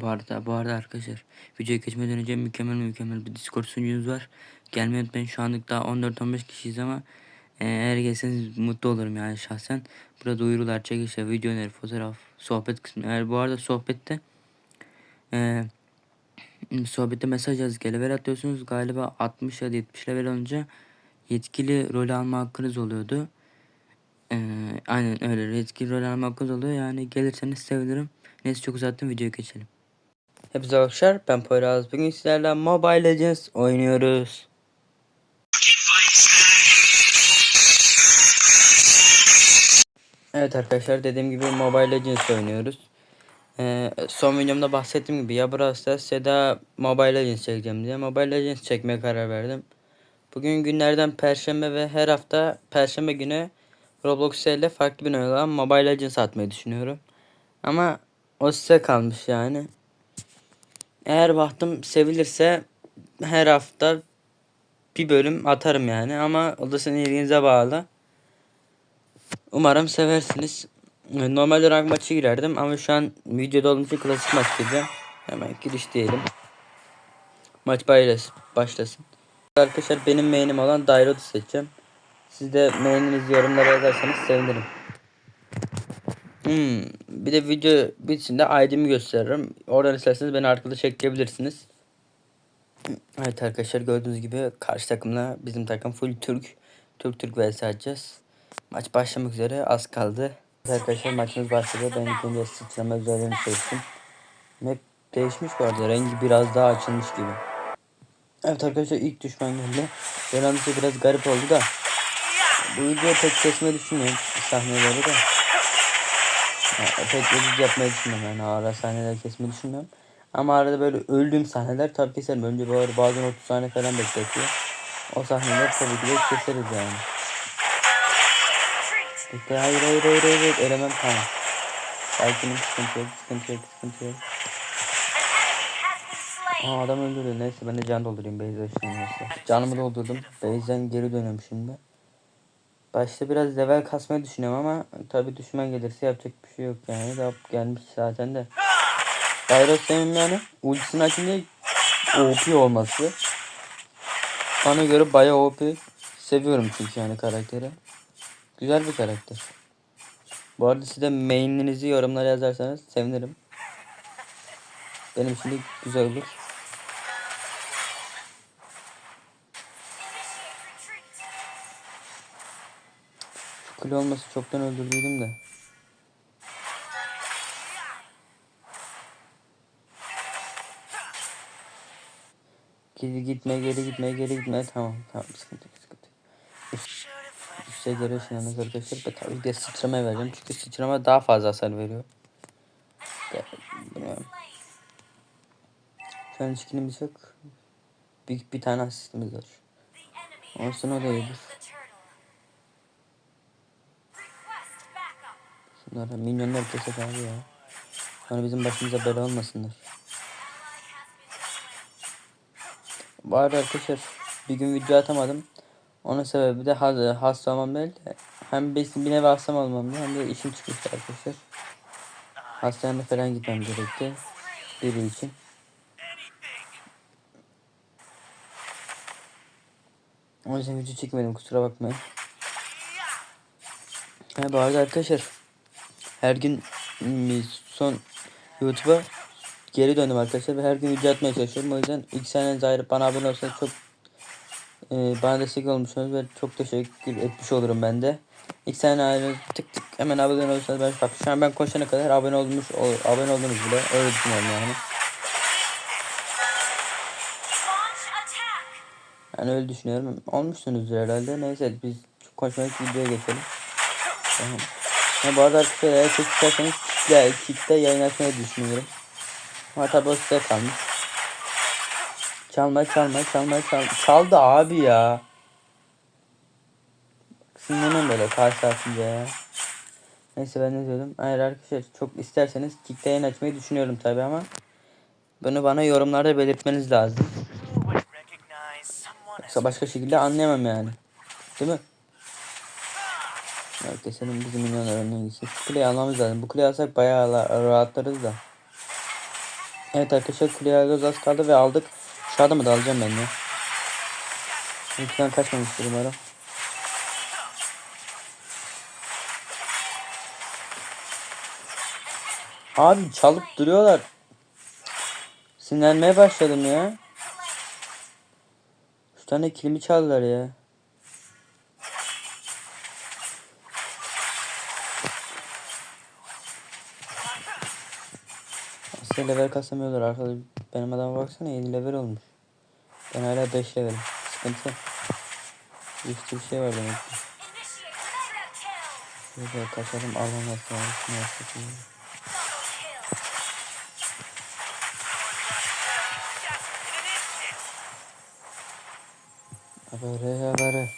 Bu arada, bu arada arkadaşlar videoya geçmeden önce mükemmel mükemmel bir Discord sunucumuz var. Gelmeyi unutmayın şu anlık daha 14-15 kişiyiz ama e, eğer gelseniz mutlu olurum yani şahsen. Burada duyurular, çekişler, video öneri, fotoğraf, sohbet kısmı. Eğer bu arada sohbette e, sohbette mesaj yazıp level atıyorsunuz. Galiba 60 ya da 70 level olunca yetkili rol alma hakkınız oluyordu. E, aynen öyle yetkili rol alma hakkınız oluyor. Yani gelirseniz sevinirim. Neyse çok uzattım videoya geçelim. Hepinize arkadaşlar ben Poyraz. Bugün sizlerle Mobile Legends oynuyoruz. Evet arkadaşlar dediğim gibi Mobile Legends oynuyoruz. Ee, son videomda bahsettiğim gibi ya Brawl Stars ya da Mobile Legends çekeceğim diye Mobile Legends çekmeye karar verdim. Bugün günlerden Perşembe ve her hafta Perşembe günü Roblox ile farklı bir oyun olan Mobile Legends atmayı düşünüyorum. Ama o size kalmış yani. Eğer baktım sevilirse her hafta bir bölüm atarım yani ama o da sizin ilginize bağlı. Umarım seversiniz. Normalde rank maçı girerdim ama şu an videoda olduğum için klasik maç gireceğim. Hemen giriş diyelim. Maç başlasın. Arkadaşlar benim main'im olan Dairod'u seçeceğim. Siz de main'inizi yorumlara yazarsanız sevinirim. Hmm, bir de video bitişinde ID'mi gösteririm. Oradan isterseniz beni arkadaş ekleyebilirsiniz. Evet arkadaşlar gördüğünüz gibi karşı takımla bizim takım full Türk. Türk Türk vs atacağız. Maç başlamak üzere az kaldı. Arkadaşlar maçımız başladı. Ben ilk önce sıçrama üzerlerini seçtim. Map değişmiş bu arada. Rengi biraz daha açılmış gibi. Evet arkadaşlar ilk düşman geldi. Benim biraz garip oldu da. Bu videoya pek kesmeyi düşünmüyorum. Sahneleri de. Yani pek edit yapmayı düşünmüyorum yani ara sahneler kesmeyi düşünmüyorum. Ama arada böyle öldüğüm sahneler tabii keserim. Önce böyle bazen 30 saniye falan bekletiyor. O sahneler tabii ki de keseriz yani. Bekle hayır hayır hayır hayır, hayır. elemem tamam. Sakinim sıkıntı yok sıkıntı yok sıkıntı yok. Aa adam öldürdü neyse ben de can doldurayım Beyza şimdi neyse. Canımı doldurdum. Beyza'dan geri dönüyorum şimdi. Başta biraz level kasmayı düşünüyorum ama tabi düşman gelirse yapacak bir şey yok yani. Daha gelmiş zaten de. Bayrak sevim yani ultisini açınca OP olması. Bana göre bayağı OP. Seviyorum çünkü yani karakteri. Güzel bir karakter. Bu arada size main'inizi yorumlara yazarsanız sevinirim. Benim için de güzel olur. Kule olması çoktan öldürdüydüm de. Geri gitme, geri gitme, geri gitme. Tamam, tamam. Sıkıntı yok, sıkıntı. Üst, üste göre ışınlanmak arkadaşlar. Ben tabii ki de sıçramaya vereceğim. Çünkü sıçrama daha fazla hasar veriyor. Bilmiyorum. Şu an yok. Bir, bir tane asistimiz var. Olsun o da iyidir. Şunlara milyonlar kesek abi ya. Sonra bizim başımıza bela olmasınlar. Arada arkadaşlar bir gün video atamadım. Onun sebebi de hasta, olmam değil de hem bir, nevi hastam olmam hem de işim çıkmıştı arkadaşlar. Hastanede falan gitmem gerekti. Biri için. O yüzden video çekmedim kusura bakmayın. Ha, bu arada arkadaşlar her gün son YouTube'a geri döndüm arkadaşlar ve her gün video atmaya çalışıyorum. O yüzden ilk seneniz ayrı bana abone olsanız çok e, bana destek olmuşsunuz ve çok teşekkür etmiş olurum ben de. İlk sene ayrı tık tık hemen abone olursanız ben bak şu an ben koşana kadar abone olmuş ol, abone oldunuz bile öyle düşünüyorum yani. Yani öyle düşünüyorum. Olmuşsunuzdur herhalde. Neyse biz konuşmayıp videoya geçelim. Tamam. Ha, bu arada eğer çok isterseniz kickte, kickte yayın açmayı düşünüyorum. Ama tabi o size kalmış. Çalma çalma çalma çalma. Çaldı abi ya. Sinirlendim böyle karşı ya. Neyse ben ne diyordum. Eğer arkadaşlar çok isterseniz kickte yayın açmayı düşünüyorum tabi ama. Bunu bana yorumlarda belirtmeniz lazım. Yoksa başka şekilde anlayamam yani. Değil mi? Keselim bizim milyonlar önüne gitsin. Şu kuleyi almamız lazım. Bu kuleyi alsak bayağı rahatlarız da. Evet arkadaşlar kuleye alıyoruz az kaldı ve aldık. Şu adamı da alacağım ben ya. Lütfen kaçmamıştır umarım. Abi çalıp duruyorlar. Sinirlenmeye başladım ya. Şu tane kilimi çaldılar ya. Aslında level kasamıyorlar arkada. Benim adama baksana 7 level olmuş. Ben hala 5 level. Sıkıntı. Üstü bir şey var demek ki. Şöyle kaçalım alamaz. Şunu yapayım. Habere habere.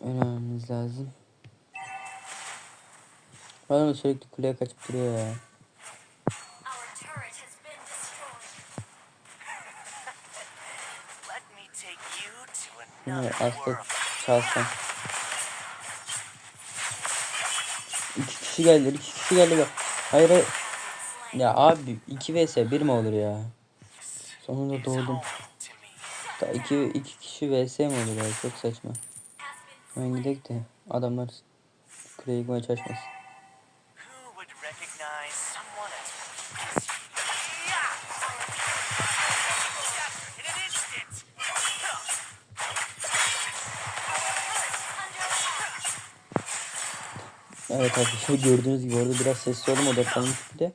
Önememiz lazım. Adam sürekli kuleye kaçıp duruyor ya. Aslında world. çalsam. İki kişi geldi, iki kişi geldi. Hayır, hayır. Ya abi 2 vs 1 mi olur ya? Sonunda doğdum. Da 2 iki kişi vs mi olur ya? Çok saçma. Hemen gidelim de adamlar yıkmaya çalışmasın. Evet arkadaşlar gördüğünüz gibi orada biraz sessiz oldum odaklanmış bir de.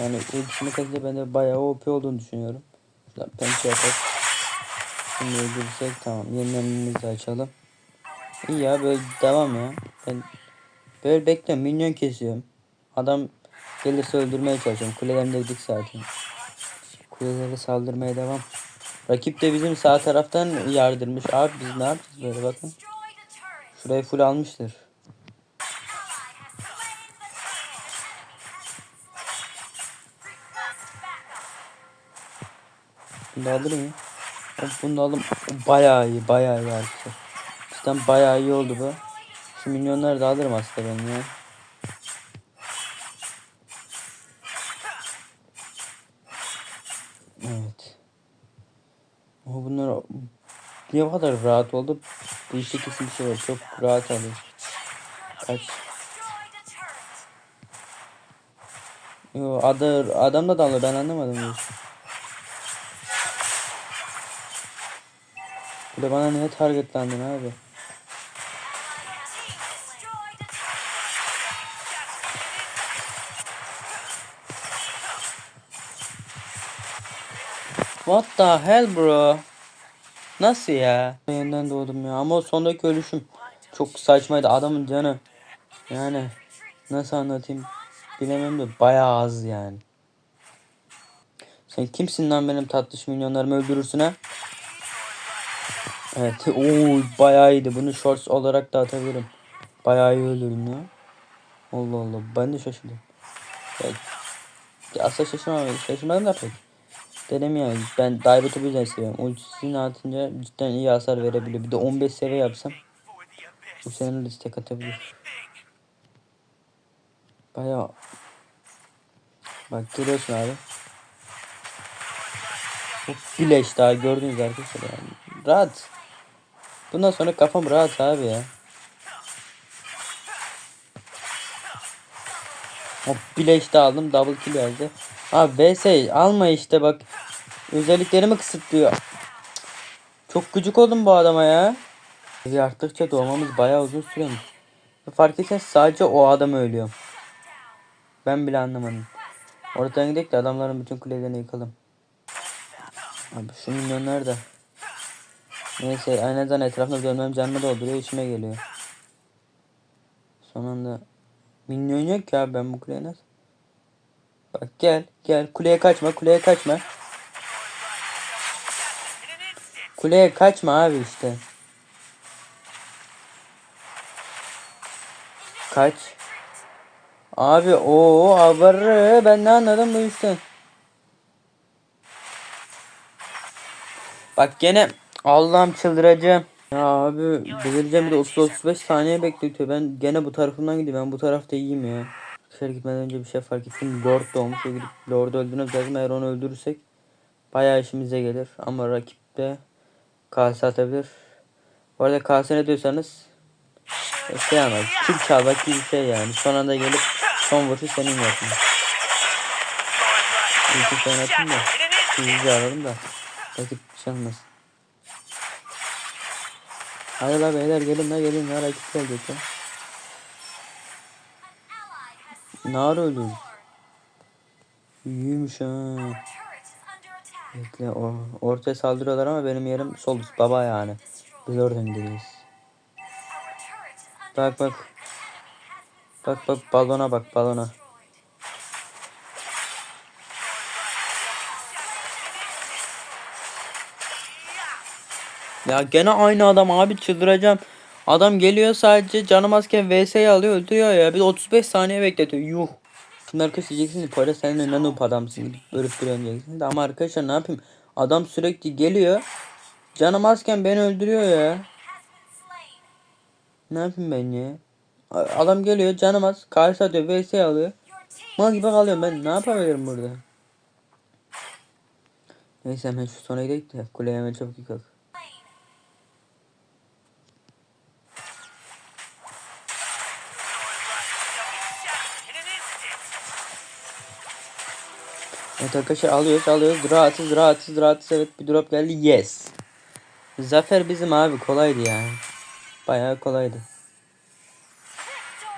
Yani ultisini katınca ben de bayağı OP olduğunu düşünüyorum. Şuradan pençe yaparız. Şimdi öldürürsek tamam. Yenilenimizi açalım. İyi ya böyle devam ya. Ben böyle bekle minyon kesiyorum. Adam gelirse öldürmeye çalışıyorum. Kulelerimdeydik zaten. Kulelere saldırmaya devam. Rakip de bizim sağ taraftan yardırmış. Abi biz ne yapacağız böyle bakın. Şurayı full almıştır. Bunu da alır mı? Bunu da aldım. Bayağı iyi, bayağı iyi arkadaşlar. Cidden bayağı iyi oldu bu. Şu milyonları da alırım aslında ben ya. Evet. Ama bunlar niye bu kadar rahat oldu? Bu işte kesin bir şey var. Çok rahat alıyor. Kaç. Yo, adı, adam da dalıyor ben anlamadım bu de bana niye targetlendin abi? What the hell bro? Nasıl ya? Yeniden doğdum ya ama o sondaki ölüşüm çok saçmaydı adamın canı. Yani nasıl anlatayım bilemem de bayağı az yani. Sen kimsin lan benim tatlış milyonlarımı öldürürsün ha? Evet ooo bayağı iyiydi bunu shorts olarak da atabilirim. Bayağı iyi öldürdüm ya. Allah Allah ben de şaşırdım. Ya, ya aslında şaşırmadım, şaşırmadım da pek. Dedim ya ben Dive'ı bu yüzden seviyorum. Ultisini atınca cidden iyi hasar verebiliyor. Bir de 15 seviye yapsam bu senin de tek atabilir. Baya Bak görüyorsun abi. Bu bileş daha gördünüz arkadaşlar yani. Rahat. Bundan sonra kafam rahat abi ya. Hop bileş de aldım. Double kill geldi. Abi VS alma işte bak. Özelliklerimi kısıtlıyor. Çok gıcık oldum bu adama ya. Arttıkça doğmamız bayağı uzun sürüyormuş. Fark etsen sadece o adam ölüyor. Ben bile anlamadım. Oradan gidelim de adamların bütün kulelerini yıkalım. Abi şu milyonlar da. Neyse azından etrafında dönmem canımı dolduruyor işime geliyor. Son anda minyon yok ya ben bu kuleye nasıl? Bak gel gel kuleye kaçma kuleye kaçma. Kuleye kaçma abi işte. Kaç. Abi o abarı ben ne anladım bu işten. Bak gene Allah'ım çıldıracağım. Ya abi delireceğim bir de 30-35 saniye bekletiyor. Ben gene bu tarafından gidiyorum. Ben bu tarafta iyiyim ya. Dışarı gitmeden önce bir şey fark ettim. Lord doğmuş. Ve gidip Lord'u öldürmemiz lazım. Eğer onu öldürürsek bayağı işimize gelir. Ama rakip de kase atabilir. Bu arada kase ne diyorsanız e, şey ama kill çalmak gibi bir şey yani. Son anda gelip son vuruşu senin yapın. İlk sen atın da hızlıca alalım da rakip çalmasın. Hadi la beyler gelin la gelin la rakip gelecek ya. Öldün? slain. İyiymiş ha. Bekle o, ortaya saldırıyorlar ama benim yerim sol baba yani. Biz oradan gidiyoruz. Bak bak. Bak bak balona bak balona. Ya gene aynı adam abi çıldıracağım. Adam geliyor sadece canım azken VS'yi alıyor öldürüyor ya. Bir de 35 saniye bekletiyor. Yuh. Şimdi arkadaşlar diyeceksiniz Poyraz sen de ne noob adamsın bölüp duruyorsun diyeceksiniz. Ama arkadaşlar ne yapayım? Adam sürekli geliyor. Canım azken beni öldürüyor ya. Ne yapayım ben ya? Adam geliyor canım az. Karşı atıyor VS alıyor. Mal gibi kalıyorum ben. Ne yapabilirim burada? Neyse hemen şu sona gidelim de kuleye hemen çabuk yıkak. Evet arkadaşlar alıyoruz alıyoruz. Rahatız rahatız rahatız. Evet bir drop geldi. Yes. Zafer bizim abi kolaydı yani. Bayağı kolaydı.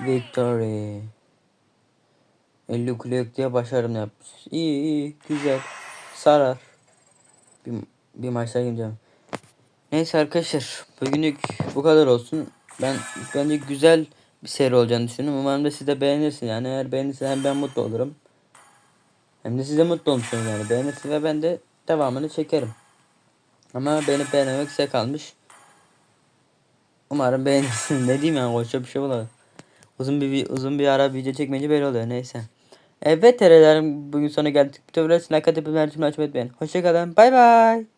Victory. 50 kule yok diye başarım yapmış. İyi iyi güzel. Sarar. Bir, bir maçta gireceğim. Neyse arkadaşlar bugünlük bu kadar olsun. Ben bence güzel bir seri olacağını düşünüyorum. Umarım da siz de beğenirsiniz. Yani eğer beğenirse hem ben mutlu olurum. Hem de siz de mutlu olmuşsunuz yani. Beğenirsiniz ve ben de devamını çekerim. Ama beğenip beğenmemek size kalmış. Umarım beğenirsiniz. ne diyeyim yani koşa bir şey bulamadım. Uzun bir uzun bir ara video çekmeyince böyle oluyor neyse. Evet terelerim bugün sona geldik. Bir tövbe like atıp açmayı unutmayın. Hoşçakalın. Bay bay.